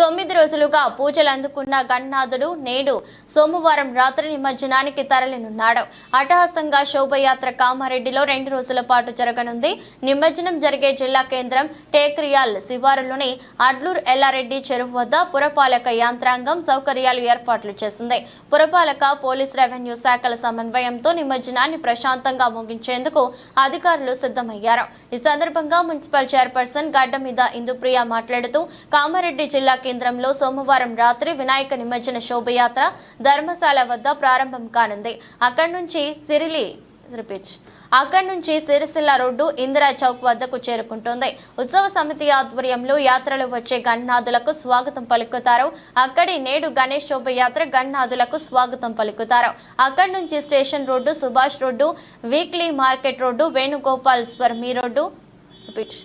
తొమ్మిది రోజులుగా పూజలు అందుకున్న గణనాథుడు నేడు సోమవారం రాత్రి నిమజ్జనానికి తరలినున్నాడు. అటహాసంగా శోభయాత్ర కామారెడ్డిలో రెండు రోజుల పాటు జరగనుంది. నిమజ్జనం జరిగే జిల్లా కేంద్రం టేక్రియాల్ శివారులోని అడ్లూర్ ఎల్లారెడ్డి చెరువు వద్ద పురపాలక యంత్రాంగం సౌకర్యాలు ఏర్పాట్లు చేసింది. పురపాలక పోలీస్ రెవెన్యూ శాఖల సమన్వయంతో నిమజ్జనాన్ని ప్రశాంతంగా ముగించేందుకు అధికారులు సిద్ధమయ్యారు. ఈ సందర్భంగా మున్సిపల్ చైర్పర్సన్ గడ్డ మీద ఇందుప్రియ మాట్లాడుతూ కామారెడ్డి జిల్లా కేంద్రంలో సోమవారం రాత్రి వినాయక నిమజ్జన శోభయాత్ర ధర్మశాల వద్ద ప్రారంభం కానుంది. అక్కడి నుంచి సిరిలి రిపీట్ అక్కడి నుంచి సిరిసిల్ల రోడ్డు ఇందిరా చౌక్ వద్దకు చేరుకుంటుంది. ఉత్సవ సమితి ఆధ్వర్యంలో యాత్రలు వచ్చే గణనాథులకు స్వాగతం పలుకుతారు. అక్కడి నేడు గణేష్ శోభయాత్ర గణనాథులకు స్వాగతం పలుకుతారు. అక్కడి నుంచి station road Subhash road weekly market road Venugopal Swamy road repeat.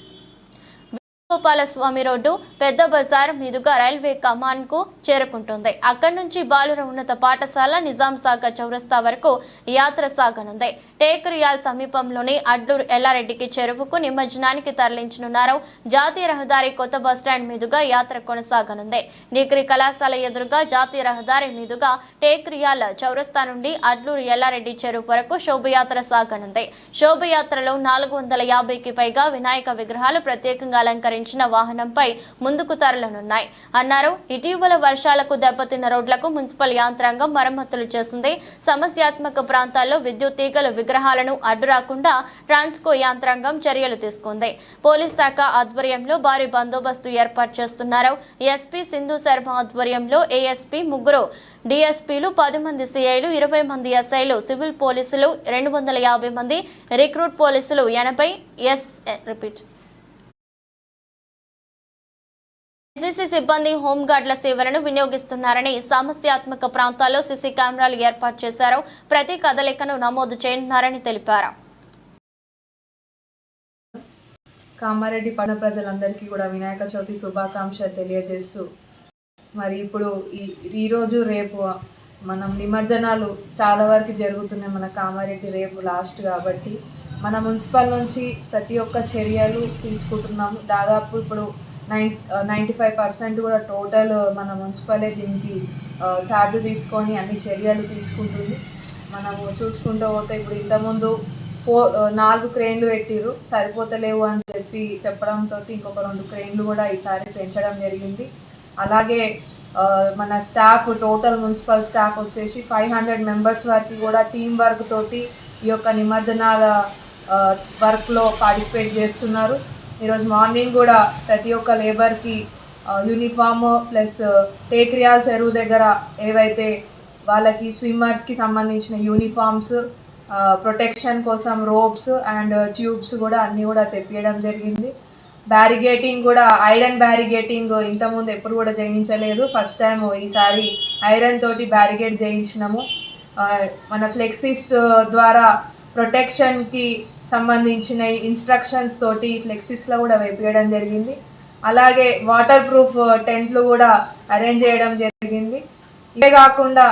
Gopalaswamy road పెద్ద బజార్ మీదుగా రైల్వే కమాన్కు చేరుకుంటుంది. అక్కడి నుంచి బాలుర ఉన్నత పాఠశాల నిజాం సాగర్ చౌరస్తా వరకు యాత్ర సాగనుంది. టేకరియాల్ సమీపంలోని అడ్లూరు ఎల్లారెడ్డికి చెరువుకు నిమజ్జనానికి తరలించనున్నారు. జాతీయ రహదారి కొత్త బస్టాండ్ మీదుగా యాత్ర కొనసాగనుంది. డిగ్రీ కళాశాల ఎదురుగా జాతీయ రహదారి మీదుగా టేక్రియాల్ చౌరస్తా నుండి అడ్లూరు ఎల్లారెడ్డి చెరువు వరకు శోభయాత్ర సాగనుంది. శోభయాత్రలో నాలుగు వందల యాభైకి పైగా వినాయక విగ్రహాలు ప్రత్యేకంగా అలంకరించిన వాహనంపై ముందుకు తరలనున్నాయి. అన్నారు ఇటీవల వర్షాలకు దెబ్బతిన్న రోడ్లకు మున్సిపల్ యాంత్రాంగం మరమ్మతులు చేసింది. సమస్యాత్మక ప్రాంతాల్లో విద్యుత్ తీగల విగ్రహాలను అడ్డు రాకుండా ట్రాన్స్కో యాంత్రాంగం చర్యలు తీసుకుంది. పోలీస్ శాఖ ఆధ్వర్యంలో భారీ బందోబస్తు ఏర్పాటు చేస్తున్నారు. ఎస్పీ సింధు శర్మ ఆధ్వర్యంలో ఏఎస్పీ ముగ్గురు డిఎస్పీలు పది మంది సిఐలు ఇరవై మంది ఎస్ఐలు సివిల్ పోలీసులు రెండు వందల యాభై మంది రిక్రూట్ పోలీసులు ఎనభై ఎస్ రిపీట్. ఎన్సీసీ సిబ్బంది హోంగార్డుల సేవలను వినియోగిస్తున్నారని సమస్యాత్మక ప్రాంతాల్లో సీసీ కెమెరాలు ఏర్పాటు చేశారు. ప్రతి కదలికను నమోదు చేయనున్నారని తెలిపారు. కామారెడ్డి పట్టణ ప్రజలందరికీ కూడా వినాయక చవితి శుభాకాంక్షలు తెలియజేస్తూ మరి ఇప్పుడు ఈ ఈరోజు రేపు మనం నిమజ్జనాలు చాలా వరకు జరుగుతున్నాయి మన కామారెడ్డి రేపు లాస్ట్ కాబట్టి మన మున్సిపల్ నుంచి ప్రతి ఒక్క చర్యలు తీసుకుంటున్నాము. దాదాపు ఇప్పుడు నైన్ నైంటీ ఫైవ్ పర్సెంట్ కూడా టోటల్ మన మున్సిపలే దీనికి ఛార్జ్ తీసుకొని అన్ని చర్యలు తీసుకుంటుంది. మనము చూసుకుంటూ పోతే ఇప్పుడు ఇంతకుముందు ఫోర్ నాలుగు క్రెయిన్లు పెట్టిరు సరిపోతలేవు అని చెప్పి చెప్పడంతో ఇంకొక రెండు క్రెయిన్లు కూడా ఈసారి పెంచడం జరిగింది. అలాగే మన స్టాఫ్ టోటల్ మున్సిపల్ స్టాఫ్ వచ్చేసి ఫైవ్ హండ్రెడ్ మెంబర్స్ వరకు కూడా టీం వర్క్ తోటి ఈ యొక్క నిమజ్జనాల వర్క్లో పార్టిసిపేట్ చేస్తున్నారు. ఈరోజు మార్నింగ్ కూడా ప్రతి ఒక్క లేబర్కి యూనిఫామ్ ప్లస్ టేక్రియాల్ చెరువు దగ్గర ఏవైతే వాళ్ళకి స్విమ్మర్స్కి సంబంధించిన యూనిఫామ్స్ ప్రొటెక్షన్ కోసం రోప్స్ అండ్ ట్యూబ్స్ కూడా అన్నీ కూడా తెప్పియడం జరిగింది. బ్యారిగేటింగ్ కూడా ఐరన్ బ్యారిగేటింగ్ ఇంతకుముందు ఎప్పుడు కూడా చేయించలేదు ఫస్ట్ టైం ఈసారి ఐరన్ తోటి బ్యారిగేట్ చేయించినాము మన ఫ్లెక్సీస్ ద్వారా ప్రొటెక్షన్కి సంబంధించిన ఇన్స్ట్రక్షన్స్ తోటి ఫ్లెక్సీస్లో కూడా వేపించడం జరిగింది. అలాగే వాటర్ ప్రూఫ్ టెంట్లు కూడా అరేంజ్ చేయడం జరిగింది. ఇవే కాకుండా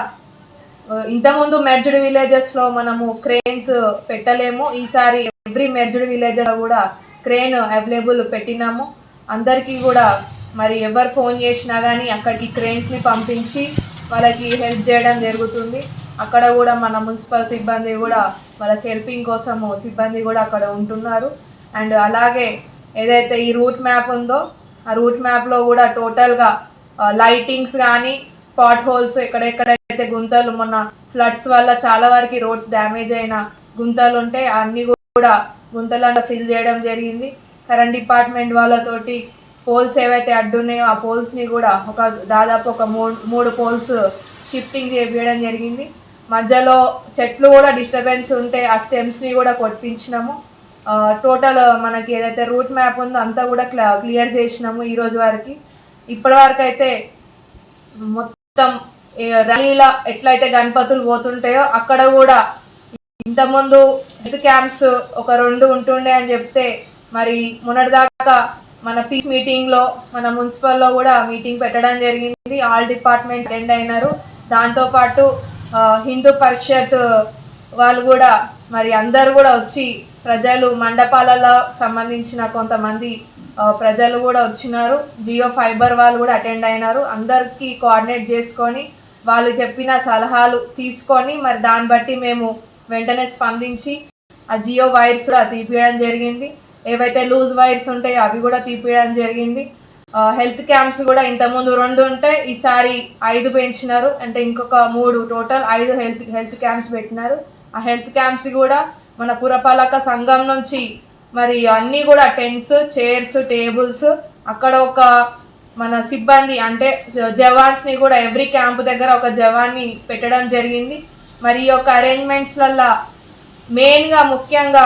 uh, ఇంతకుముందు మెర్జ్డ్ విలేజెస్లో మనము క్రేన్స్ పెట్టలేము. ఈసారి ఎవ్రీ మెర్జ్డ్ విలేజెస్లో కూడా క్రేన్ అవైలబుల్ పెట్టినాము. అందరికీ కూడా మరి ఎవరు ఫోన్ చేసినా కానీ అక్కడికి క్రేన్స్ని పంపించి వాళ్ళకి హెల్ప్ చేయడం జరుగుతుంది. అక్కడ కూడా మన మున్సిపల్ సిబ్బంది కూడా వాళ్ళకి హెల్పింగ్ కోసము సిబ్బంది కూడా అక్కడ ఉంటున్నారు. అండ్ అలాగే ఏదైతే ఈ రూట్ మ్యాప్ ఉందో ఆ రూట్ మ్యాప్లో కూడా టోటల్గా లైటింగ్స్ కానీ పాట్ హోల్స్ ఎక్కడెక్కడైతే గుంతలు మొన్న ఫ్లడ్స్ వల్ల చాలా వరకు రోడ్స్ డ్యామేజ్ అయిన గుంతలు ఉంటే అన్నీ కూడా గుంతలను ఫిల్ చేయడం జరిగింది. కరెంట్ డిపార్ట్మెంట్ వాళ్ళతోటి పోల్స్ ఏవైతే అడ్డున్నాయో ఆ పోల్స్ని కూడా ఒక దాదాపు ఒక మూడు మూడు పోల్స్ షిఫ్టింగ్ చేయడం జరిగింది. మధ్యలో చెట్లు కూడా డిస్టర్బెన్స్ ఉంటే ఆ స్టెమ్స్ని కూడా కొట్టించినాము. టోటల్ మనకి ఏదైతే రూట్ మ్యాప్ ఉందో అంతా కూడా క్లియర్ చేసినాము ఈరోజు వారికి వరకు. ఇప్పటి వరకు అయితే మొత్తం ఏ ఎట్లయితే గణపతులు పోతుంటాయో అక్కడ కూడా ఇంతకుముందు హెల్త్ క్యాంప్స్ ఒక రెండు ఉంటుండే అని చెప్తే మరి మొన్నటిదాకా మన పీస్ మీటింగ్లో మన మున్సిపల్లో కూడా మీటింగ్ పెట్టడం జరిగింది. ఆల్ డిపార్ట్మెంట్ అటెండ్ అయినారు. దాంతోపాటు హిందూ పరిషత్ వాళ్ళు కూడా మరి అందరు కూడా వచ్చి ప్రజలు మండపాలలో సంబంధించిన కొంతమంది ప్రజలు కూడా వచ్చినారు. జియో ఫైబర్ వాళ్ళు కూడా అటెండ్ అయినారు. అందరికీ కోఆర్డినేట్ చేసుకొని వాళ్ళు చెప్పిన సలహాలు తీసుకొని మరి దాన్ని బట్టి మేము వెంటనే స్పందించి ఆ జియో వైర్స్ కూడా తీపియడం జరిగింది. ఏవైతే లూజ్ వైర్స్ ఉంటాయో అవి కూడా తీపియడం జరిగింది. హెల్త్ క్యాంప్స్ కూడా ఇంతకుముందు రెండు ఉంటే ఈసారి ఐదు పెంచినారు. అంటే ఇంకొక మూడు టోటల్ ఐదు హెల్త్ హెల్త్ క్యాంప్స్ పెట్టినారు. ఆ హెల్త్ క్యాంప్స్ కూడా మన పురపాలక సంఘం నుంచి మరి అన్నీ కూడా టెంట్స్ చైర్స్ టేబుల్స్ అక్కడ ఒక మన సిబ్బంది అంటే జవాన్స్ని కూడా ఎవ్రీ క్యాంప్ దగ్గర ఒక జవాన్ని పెట్టడం జరిగింది. మరి ఈ యొక్క అరేంజ్మెంట్స్లల్లో మెయిన్గా ముఖ్యంగా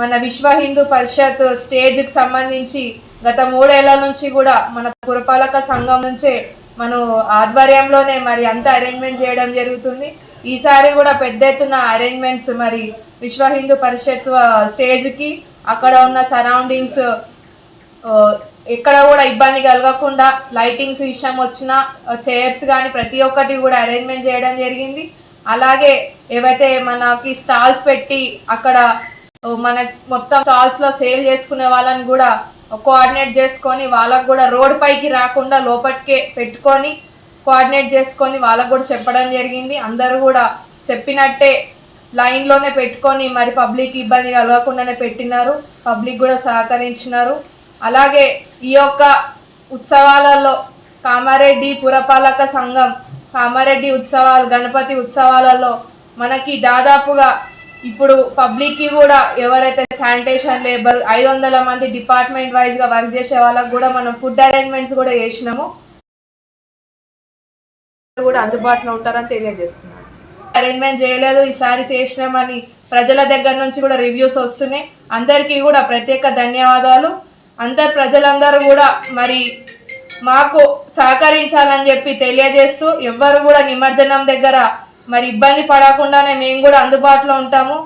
మన విశ్వ హిందూ పరిషత్ స్టేజ్కి సంబంధించి గత మూడేళ్ళ నుంచి కూడా మన పురపాలక సంఘం నుంచే మన ఆధ్వర్యంలోనే మరి అంత అరేంజ్మెంట్ చేయడం జరుగుతుంది. ఈసారి కూడా పెద్ద ఎత్తున అరేంజ్మెంట్స్ మరి విశ్వ హిందూ పరిషత్ స్టేజ్కి అక్కడ ఉన్న సరౌండింగ్స్ ఎక్కడ కూడా ఇబ్బంది కలగకుండా లైటింగ్స్ విషయం వచ్చిన చైర్స్ కానీ ప్రతి ఒక్కటి కూడా అరేంజ్మెంట్ చేయడం జరిగింది. అలాగే ఏవైతే మనకి స్టాల్స్ పెట్టి అక్కడ మన మొత్తం స్టాల్స్లో సేల్ చేసుకునే వాళ్ళని కూడా కోఆర్డినేట్ చేసుకొని వాళ్ళకు కూడా రోడ్ పైకి రాకుండా లోపటికే పెట్టుకొని కోఆర్డినేట్ చేసుకొని వాళ్ళకు కూడా చెప్పడం జరిగింది. అందరూ కూడా చెప్పినట్టే లైన్లోనే పెట్టుకొని మరి పబ్లిక్ ఇబ్బంది కలగకుండానే పెట్టినారు. పబ్లిక్ కూడా సహకరించినారు. అలాగే ఈ యొక్క ఉత్సవాలలో కామారెడ్డి పురపాలక సంఘం కామారెడ్డి ఉత్సవాలు గణపతి ఉత్సవాలలో మనకి దాదాపుగా ఇప్పుడు పబ్లిక్కి కూడా ఎవరైతే శానిటేషన్ లేబర్ ఐదు వందల మంది డిపార్ట్మెంట్ వైజ్గా వర్క్ చేసే వాళ్ళకి కూడా మనం ఫుడ్ అరేంజ్మెంట్స్ కూడా చేసినాము. కూడా అందుబాటులో ఉంటారని తెలియజేస్తున్నాను అరేంజ్మెంట్ చేయలేదు. ఈసారి చేసినామని ప్రజల దగ్గర నుంచి కూడా రివ్యూస్ వస్తున్నాయి. అందరికీ కూడా ప్రత్యేక ధన్యవాదాలు. అందరు ప్రజలందరూ కూడా మరి మాకు సహకరించాలని చెప్పి తెలియజేస్తూ ఎవ్వరు కూడా నిమజ్జనం దగ్గర మరి ఇబ్బంది పడకుండానే మేము కూడా అందుబాటులో ఉంటాము.